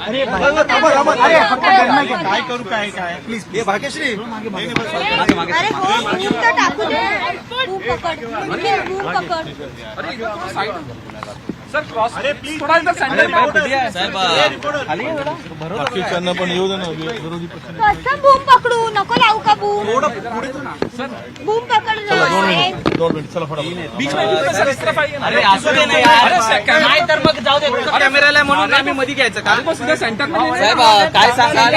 अरे. काय करू काय काय प्लीज हे भाग्यश्री अरे हो तर टाकू दे बूम पकड बूम पकड अरे प्लीज साहेब बाकीच्यांना पण येऊ दे ना विरोधी कसं बूम पकडू नको लावू का बूम बूम पकड दोन. मिनिट चला फटाफट अरे असू दे ना यार नाही तर मग जाऊ दे कॅमेराला म्हणून आम्ही मध्ये घ्यायचं साहेब काय सांगाल?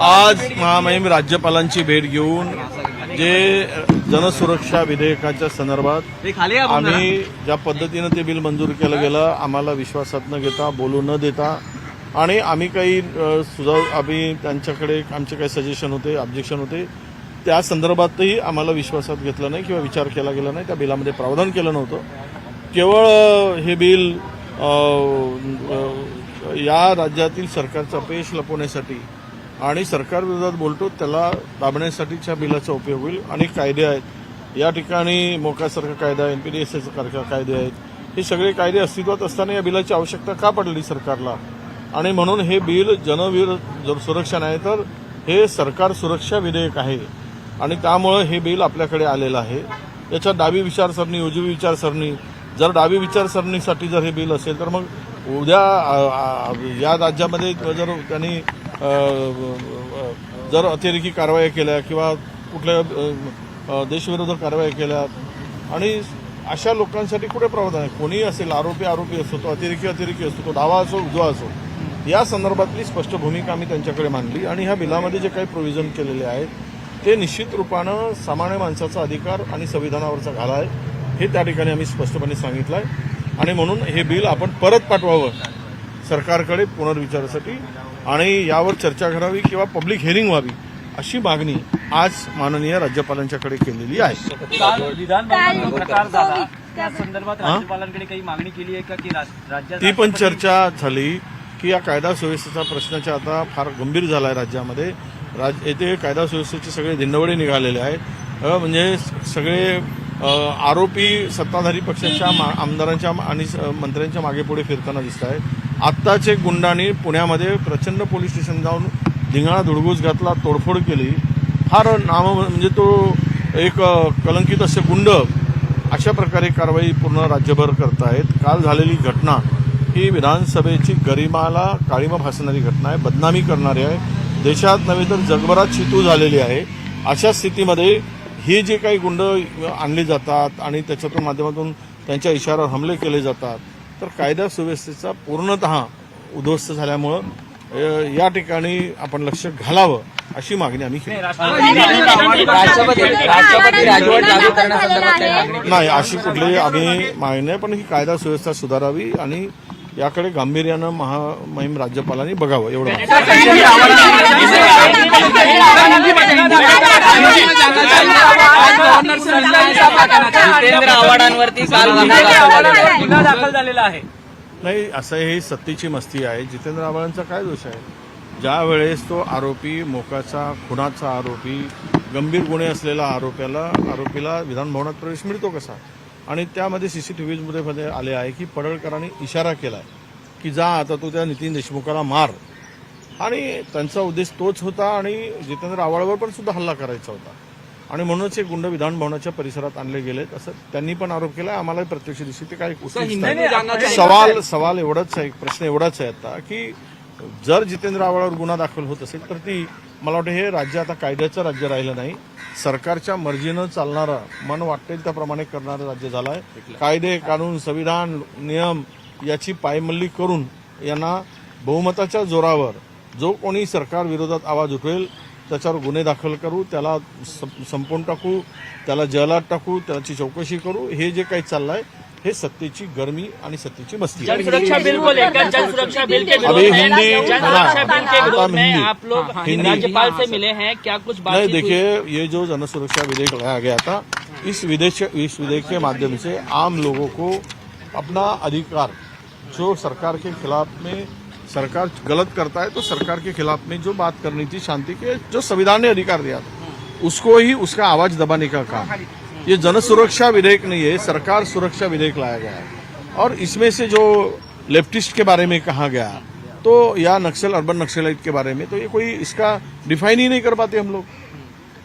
आज महामहिम राज्यपालांची भेट घेऊन जे जनसुरक्षा विधेयकाच्या संदर्भात आम्ही ज्या पद्धतीनं ते बिल मंजूर केलं गेलं आम्हाला विश्वासात न घेता बोलू न देता आणि आम्ही काही सुधार आम्ही त्यांच्याकडे आमचे काही सजेशन होते ऑब्जेक्शन होते त्या संदर्भातही आम्हाला विश्वासात घेतलं नाही किंवा विचार केला गेला नाही त्या बिलामध्ये प्रावधान केलं नव्हतं. केवळ हे बिल या राज्यातील सरकारचा पेश लपवण्यासाठी आणि सरकारविरोधात बोलतो त्याला दाबण्यासाठीच्या बिलाचा उपयोग होईल. अनेक कायदे आहेत. या ठिकाणी मोकासारखा कायदा आहे एनपीडीएसएचा कायदे आहेत. हे सगळे कायदे अस्तित्वात असताना या बिलाची आवश्यकता का पडली सरकारला? आणि म्हणून हे बिल जनवीर जर सुरक्षा नाही तर हे सरकार सुरक्षा विधेयक आहे. आणि त्यामुळं हे बिल आपल्याकडे आलेलं आहे. याच्या डावी विचारसरणी उजवी विचारसरणी जर डावी विचारसरणीसाठी जर हे बिल असेल तर मग उद्या या राज्यामध्ये जर त्यांनी जर अतिरेकी कारवाया केल्या किंवा कुठल्या देशविरोध देशविरोधक कारवाया केल्या आणि अशा लोकांसाठी कुठे प्रावधान आहे? कोणीही असेल आरोपी आरोपी असतो तो अतिरेकी अतिरेकी असतो तो डावा असो उजवा असो या संदर्भातली स्पष्ट भूमिका आम्ही त्यांच्याकडे मांडली आणि ह्या बिलामध्ये जे काही प्रोव्हिजन केलेले आहेत ते निश्चित रूपानं सामान्य माणसाचा अधिकार आणि संविधानावरचा घाला आहे. हे त्या ठिकाणी आम्ही स्पष्टपणे सांगितलं आहे आणि म्हणून हे बिल आपण परत पाठवावं सरकारकडे पुनर्विचारासाठी आणि यावर चर्चा करावी किंवा पब्लिक हिअरिंग व्हावी अशी मागणी आज माननीय राज्यपालांच्याकडे केलेली आहे काल विधान काल भवनात प्रकार झाला कोविड. त्या संदर्भात? राज्यपालांकडे काही मागणी केली आहे का की राज- राज्यात ती पण चर्चा झाली की या कायदा सुव्यवस्थेचा प्रश्नाच्या आता फार गंभीर झाला आहे राज्यामध्ये राज येथे कायदा सुव्यवस्थेचे सगळे धिंडवडे निघालेले आहेत म्हणजे सगळे आरोपी सत्ताधारी पक्षाच्या मा- आमदारांच्या आणि स- मंत्र्यांच्या मागे पुढे फिरताना दिसत आहेत आत्ताचे गुंडांनी पुण्यामध्ये प्रचंड पोलीस स्टेशन जाऊन धिंगाणा धुडगूस घातला तोडफोड केली. फार नाम म्हणजे तो एक कलंकित असे गुंड अशा प्रकारे कारवाई पूर्ण राज्यभर करतायत. काल झालेली घटना ही विधानसभेची गरिमाला काळीमा भासणारी घटना आहे बदनामी करणारी आहे. देशात नव्हे तर जगभरात शितू झालेली आहे. अशा स्थितीमध्ये ही जे काही गुंड आणली जातात आणि त्याच्यातून माध्यमातून त्यांच्या इशाऱ्यावर हमले केले जातात तर कायदा सुव्यवस्थेचा पूर्णतः उद्ध्वस्त झाल्यामुळं या ठिकाणी आपण लक्ष घालावं अशी मागणी आम्ही केली. नाही अशी कुठली आम्ही मागणी नाही पण ही कायदा सुव्यवस्था सुधारावी आणि याकडे गांभीर्यानं महामहिम राज्यपालांनी बघावं एवढं जितेंद्र आव्हाडांवरती काल गुन्हा दाखल झालेला आहे नाही असं ही सत्तेची मस्ती आहे जितेंद्र आव्हाडांचा काय दोष आहे ज्या वेळेस तो आरोपी मोकाचा खुनाचा आरोपी गंभीर गुन्हे असलेला आरोप्याला आरोपीला विधानभवनात प्रवेश मिळतो कसा आणि त्यामध्ये सीसीटीव्ही मध्ये आले आहे की पडळकरांनी इशारा केलाय की जा आता तू त्या नितीन देशमुखाला मार. आणि त्यांचा उद्देश तोच होता आणि जितेंद्र आव्हाडावर पण सुद्धा हल्ला करायचा होता. आणि म्हणूनच हे गुंड विधानभवनाच्या परिसरात आणले गेलेत असं त्यांनी पण आरोप केला आम्हाला प्रत्यक्ष दिवशी ते आहे. सवाल सवाल एवढाच आहे प्रश्न एवढाच आहे आता की जर जितेंद्र आव्हाडावर गुन्हा दाखल होत असेल तर ती मला वाटतं हे राज्य आता कायद्याचं राज्य राहिलं नाही. सरकारच्या मर्जीनं चालणारं मन वाटेल त्याप्रमाणे करणारं राज्य झालं आहे कायदे कानून संविधान नियम याची पायमल्ली करून यांना बहुमताच्या जोरावर जो कोणी सरकार विरोधात आवाज उठवेल त्याच्यावर गुन्हे दाखल करू त्याला सं- संपवून टाकू त्याला जैलात टाकू त्याची चौकशी करू हे जे काही चाललं आहे हे सत्तेची गरमी आणि सत्तेची मस्ती. जन सुरक्षा बिल को लेकर जन सुरक्षा बिल के विरोध में हिंदी जन हाँ, सुरक्षा बिल के विरोध में आप लोग राज्यपाल से मिले हैं क्या कुछ हुई? देखिए ये जो जनसुरक्षा विधेयक लाया गया था इस विधेयक इस विधेयक के माध्यम से आम लोगों को अपना अधिकार जो सरकार के खिलाफ में सरकार गलत करता है तो सरकार के खिलाफ में जो बात करनी थी शांति के जो संविधान ने अधिकार दिया था उसको ही उसका आवाज़ दबाने का काम ये जनसुरक्षा विधेयक नहीं है, सरकार सुरक्षा विधेयक लाया गया है। और इसमें से जो लेफ्टिस्ट के बारे में कहा गया तो या नक्सल, अर्बन नक्सलाइट के बारे में तो ये कोई इसका डिफाइन ही नहीं कर पाते हम लोग।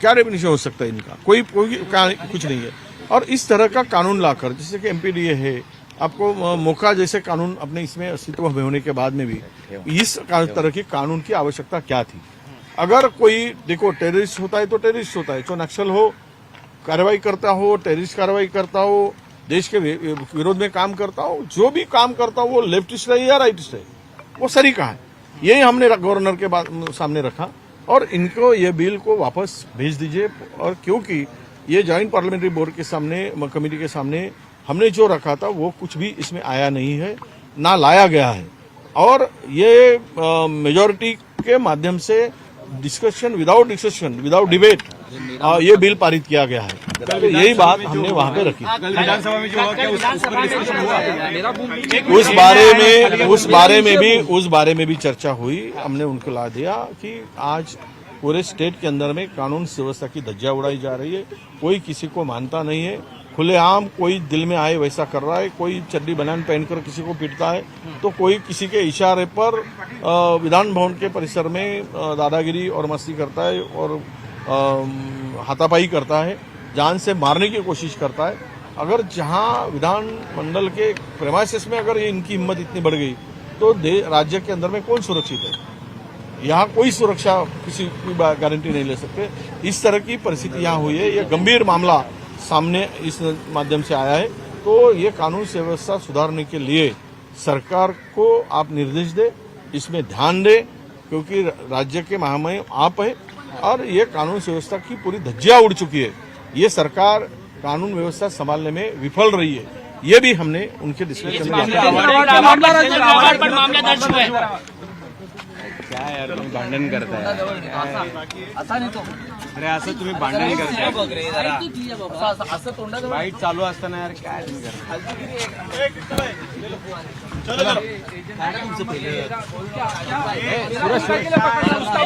क्या डेफिनेशन हो सकता है इनका? कोई कोई कुछ नहीं है। और इस तरह का कानून लाकर, जैसे कि एमपीडीए है, आपको मौका जैसे कानून अपने इसमें अस्तित्व में होने के बाद में भी, इस तरह की कानून की आवश्यकता क्या थी? अगर कोई, देखो टेररिस्ट होता है तो टेररिस्ट होता है जो नक्सल हो कार्रवाई करता हो, टेररिस्ट कार्रवाई करता हो, देश के विरोध में काम करता हो, जो भी काम करता हो, वो लेफ्टिस्ट रहे या राइटिस्ट रहे वो सही कहा है? यही हमने गवर्नर के सामने रखा। और इनको ये बिल को वापस भेज दीजिए, और क्योंकि ये ज्वाइंट पार्लियामेंट्री बोर्ड के सामने कमेटी के सामने हमने जो रखा था, वो कुछ भी इसमें आया नहीं है, ना लाया गया है। और ये मेजोरिटी के माध्यम से discussion without discussion without debate ये बिल पारित किया गया है। तो यही बात हमने वहाँ पे रखी। कल विधानसभा में जो हुआ क्या उस बारे में उस बारे में भी उस बारे में भी चर्चा हुई। हमने उनको ला दिया कि आज पूरे स्टेट के अंदर में कानून व्यवस्था की धज्जा उड़ाई जा रही है। कोई किसी को मानता नहीं है। खुलेआम कोई दिल में आए वैसा कर रहा है। कोई चड्डी बनान पहनकर किसी को पीटता है। तो कोई किसी के इशारे पर विधान भवन के परिसर में दादागिरी और मस्ती करता है और हाथापाई करता है, जान से मारने की कोशिश करता है। अगर जहाँ विधान मंडल के प्रेमाइसिस में अगर ये इनकी हिम्मत इतनी बढ़ गई तो राज्य के अंदर में कौन सुरक्षित है? यहाँ कोई सुरक्षा किसी की गारंटी नहीं ले सकते। इस तरह की परिस्थिति यहाँ हुई है। ये गंभीर मामला सामने इस माध्यम से आया है। तो ये कानून व्यवस्था सुधारने के लिए सरकार को आप निर्देश दे, इसमें ध्यान दे, क्योंकि राज्य के महामहिम आप है। और ये कानून व्यवस्था की पूरी धज्जियाँ उड़ चुकी है। ये सरकार कानून व्यवस्था संभालने में विफल रही है। ये भी हमने उनके डिस्कशन में किया। पर मामला दर्ज है। भांडण करताय अरे असं तुम्ही भांडण करताय वाईट चालू असताना यार काय तुम्ही करताय